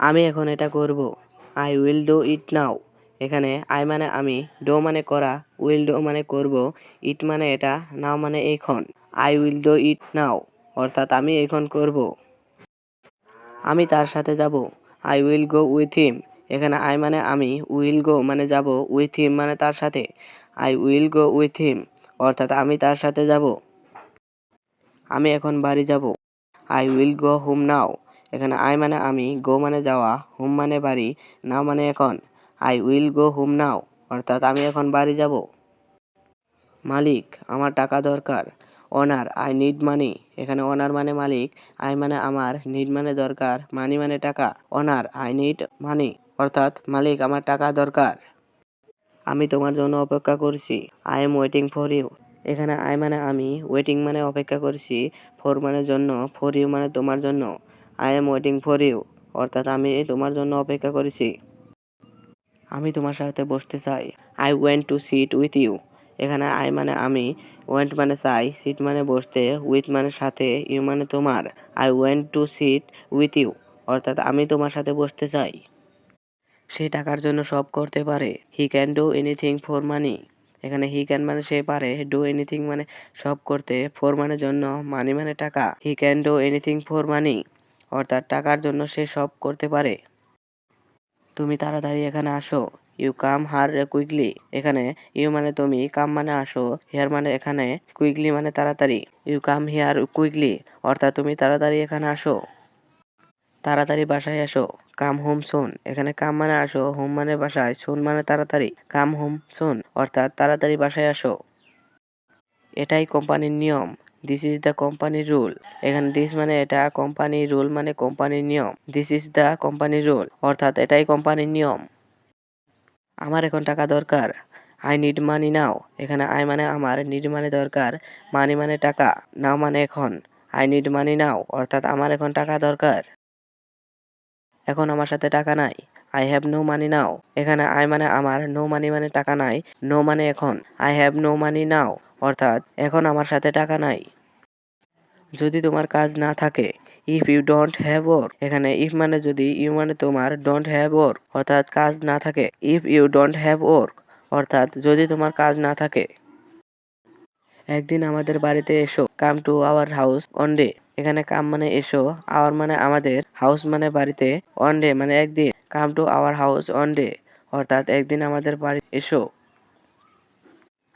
আমি এখন এটা করব। I will do it now এখানে আই মানে আমি ডো মানে করা উইল ডো মানে করব। ইট মানে এটা নাও মানে এখন। I will do it now অর্থাৎ আমি এখন করব। আমি তার সাথে যাব। I will go with him এখানে আই মানে আমি উইল গো মানে যাব উইথ হিম মানে তার সাথে। I will go with him অর্থাৎ আমি তার সাথে যাব। আমি এখন বাড়ি যাব। I will go home now এখানে আই মানে আমি, গো মানে যাওয়া, হোম মানে বাড়ি, নাও মানে এখন। I will go home now, অর্থাৎ আমি এখন বাড়ি যাব। মালিক, আমার টাকা দরকার। Owner, I need money. এখানে অনার মানে মালিক, আই মানে আমার, নিড মানে দরকার, মানি মানে টাকা। অনার, আই নিড মানি, অর্থাৎ মালিক, আমার টাকা দরকার। আমি তোমার জন্য অপেক্ষা করছি। I am waiting for you. এখানে আই মানে আমি, ওয়েটিং মানে অপেক্ষা করছি। ফর মানে জন্য, ফর ইউ মানে তোমার জন্য। I am waiting for you অর্থাৎ আমি তোমার জন্য অপেক্ষা করেছি। আমি তোমার সাথে বসতে চাই। I went to sit with you এখানে আই মানে আমি ওয়েন্ট মানে চাই সিট মানে বসতে উইথ মানে সাথে ইউ মানে তোমার। I went to sit with you অর্থাৎ আমি তোমার সাথে বসতে চাই। সে টাকার জন্য সব করতে পারে। He can do anything for money এখানে হি ক্যান মানে সে পারে। ডু এনিথিং মানে সব করতে। ফর মানে জন্য মানি মানে টাকা। He can do anything for money অর্থাৎ টাকার জন্য সে সব করতে পারে। তুমি তাড়াতাড়ি এখানে আসো। ইউ কাম হার কুইকলি এখানে ইউ মানে তুমি কাম মানে আসো। হিয়ার মানে এখানে কুইকলি মানে তাড়াতাড়ি। ইউ কাম হিয়ার কুইকলি অর্থাৎ তুমি তাড়াতাড়ি এখানে আসো। তাড়াতাড়ি বাসায় আসো। কাম হোম সোন এখানে কাম মানে আসো হোম মানে বাসায় সোন মানে তাড়াতাড়ি। কাম হোম সোন অর্থাৎ তাড়াতাড়ি বাসায় আসো। এটাই কোম্পানির নিয়ম। দিস ইজ দ্য কোম্পানির রুল এখানে দিস মানে এটা কোম্পানি রুল মানে কোম্পানির নিয়ম। দিস ইজ দ্য কোম্পানির রুল অর্থাৎ এটাই কোম্পানির নিয়ম। আমার এখন টাকা দরকার। আই নিড মানি নাও এখানে আই মানে আমার নিড মানে দরকার। মানি মানে টাকা। নাও মানে এখন। আই নিড মানি নাও অর্থাৎ আমার এখন টাকা দরকার। এখন আমার সাথে টাকা নাই। I have no money now এখানে আই মানে আমার নো মানি মানে টাকা নাই। নো মানে এখন। I have no money now অর্থাৎ এখন আমার সাথে টাকা নাই। যদি তোমার কাজ না থাকে if you don't have work এখানে ইফ মানে যদি ইউ মানে তোমার ডোন্ট হ্যাভ ওয়ার্ক অর্থাৎ কাজ না থাকে if you don't have work অর্থাৎ যদি তোমার কাজ না থাকে। একদিন আমাদের বাড়িতে এসো come to our house on day এখানে কাম মানে এসো আওয়ার মানে আমাদের হাউস মানে বাড়িতে অন ডে মানে একদিন come to our house one day অর্থাৎ একদিন আমাদের বাড়ি এসো।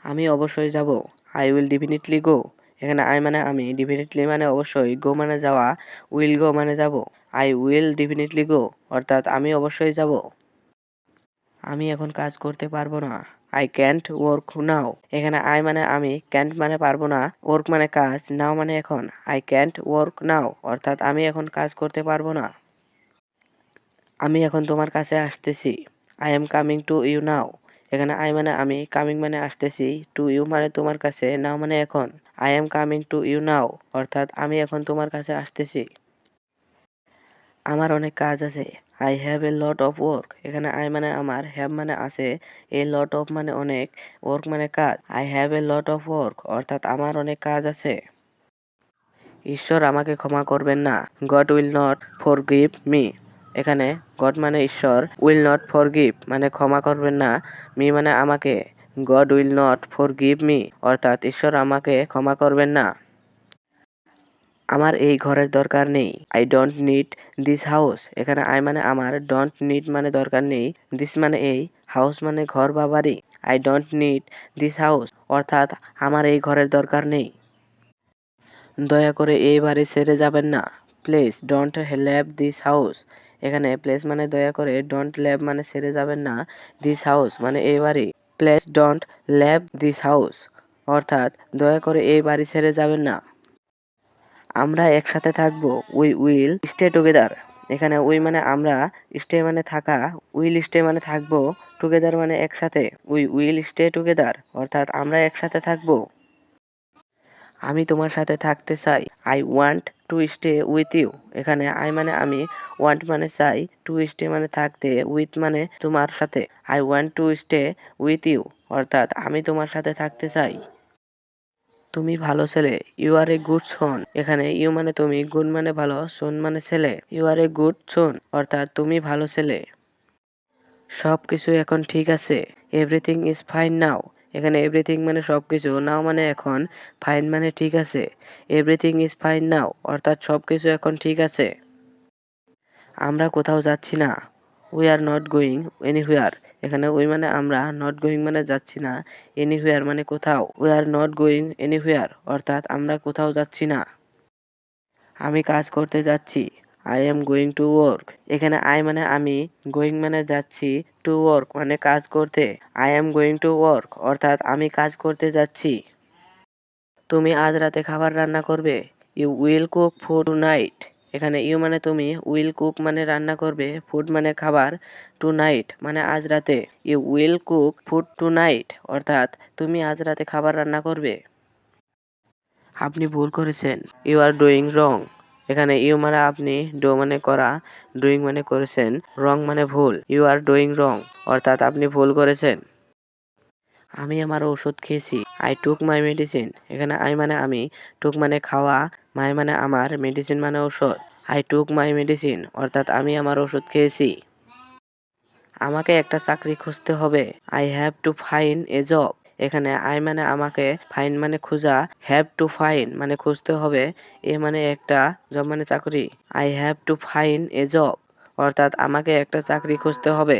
আমি অবশ্যই যাব আই উইল ডেফিনেটলি গো এখানে আই মানে আমি ডেফিনেটলি মানে অবশ্যই গো মানে যাওয়া উইল গো মানে যাব। আই উইল ডেফিনেটলি গো অর্থাৎ আমি অবশ্যই যাব। আমি এখন কাজ করতে পারব না। আই ক্যান্ট ওয়ার্ক নাও এখানে আই মানে আমি ক্যান্ট মানে পারব না। ওয়ার্ক মানে কাজ নাও মানে এখন। আই ক্যান্ট ওয়ার্ক নাও অর্থাৎ আমি এখন কাজ করতে পারব না। আমি এখন তোমার কাছে আসতেছি। I am coming to you now এখানে আই মানে আমি কামিং মানে আসতেছি টু ইউ মানে তোমার কাছে নাও মানে এখন। I am coming to you now অর্থাৎ আমি এখন তোমার কাছে আসতেছি। আমার অনেক কাজ আছে। I have a lot of work এখানে আই মানে আমার হ্যাভ মানে আছে এ লট অফ মানে অনেক ওয়ার্ক মানে কাজ। I have a lot of work অর্থাৎ আমার অনেক কাজ আছে। ঈশ্বর আমাকে ক্ষমা করবেন না। God will not forgive me এখানে, গড মানে ঈশ্বর, উইল নট ফর গিভ মানে ক্ষমা করবেন না। মি মানে আমাকে। God will not forgive me. অর্থাৎ ঈশ্বর আমাকে ক্ষমা করবেন না। আমার এই ঘরের দরকার নেই। I don't need this house. এখানে আই মানে আমার। ডোন্ট নিড মানে দরকার নেই। দিস মানে এই। হাউস মানে ঘর বা বাড়ি। I don't need this house. অর্থাৎ আমার এই ঘরের দরকার নেই। দয়া করে এই বাড়ি ছেড়ে যাবেন না। Please don't leave this house. এখানে প্লেস মানে দয়া করে ডন্ট ল্যাব মানে ছেড়ে যাবেন না। দিস হাউস মানে এই বাড়ি। Please don't leave this house অর্থাৎ দয়া করে এই বাড়ি ছেড়ে যাবেন না। আমরা একসাথে থাকব। উই উইল স্টে টুগেদার এখানে উই মানে আমরা স্টে মানে থাকা। উইল স্টে মানে থাকব। টুগেদার মানে একসাথে। উই উইল স্টে টুগেদার অর্থাৎ আমরা একসাথে থাকব। আমি তোমার সাথে থাকতে চাই। I want to stay with you এখানে আই মানে আমি ওয়ান্ট মানে চাই। টু স্টে মানে থাকতে উইথ মানে তোমার সাথে। I want to stay with you অর্থাৎ আমি তোমার সাথে থাকতে চাই। তুমি ভালো ছেলে ইউ আর এ গুড সন এখানে ইউ মানে তুমি গুড মানে ভালো সন মানে ছেলে। ইউ আর এ গুড সন অর্থাৎ তুমি ভালো ছেলে। সব কিছু এখন ঠিক আছে। এভরিথিং ইজ ফাইন নাও এখানে এভরিথিং মানে সব কিছু নাও মানে এখন ফাইন মানে ঠিক আছে। এভরিথিং ইজ ফাইন নাও অর্থাৎ সব কিছু এখন ঠিক আছে। আমরা কোথাও যাচ্ছি না। We are not going anywhere এখানে উই মানে আমরা নট গোয়িং মানে যাচ্ছি না। এনিহুয়ার মানে কোথাও। We are not going anywhere অর্থাৎ আমরা কোথাও যাচ্ছি না। আমি কাজ করতে যাচ্ছি। I am going to work এখানে আই মানে আমি গোয়িং মানে যাচ্ছি টু ওয়ার্ক মানে কাজ করতে। I am going to work অর্থাৎ আমি কাজ করতে যাচ্ছি। তুমি আজ রাতে খাবার রান্না করবে। You will cook food tonight এখানে ইউ মানে তুমি উইল কুক মানে রান্না করবে ফুড মানে খাবার টু নাইট মানে আজ রাতে। You will cook food tonight অর্থাৎ তুমি আজ রাতে খাবার রান্না করবে। আপনি ভুল করেছেন। ইউ আর ডুইং রং এখানে ইউ মানে আপনি, ডো মানে করা, ডুইং মানে করেছেন, রং মানে ভুল, ইউ আর ডুইং রং, অর্থাৎ আপনি ভুল করেছেন। আমি আমার ওষুধ খেয়েছি, আই টুক মাই মেডিসিন, এখানে আই মানে আমি, টুক মানে খাওয়া, মাই মানে আমার, মেডিসিন মানে ওষুধ আই টুক মাই মেডিসিন, অর্থাৎ আমি আমার ওষুধ খেয়েছি। আমাকে একটা চাকরি খুঁজতে হবে, I have to find a job. এখানে আই মানে আমাকে ফাইন মানে খোঁজা হ্যাভ টু ফাইন মানে খুঁজতে হবে, এ মানে একটা জব মানে চাকরি। I have to find a job অর্থাৎ আমাকে একটা চাকরি খুঁজতে হবে।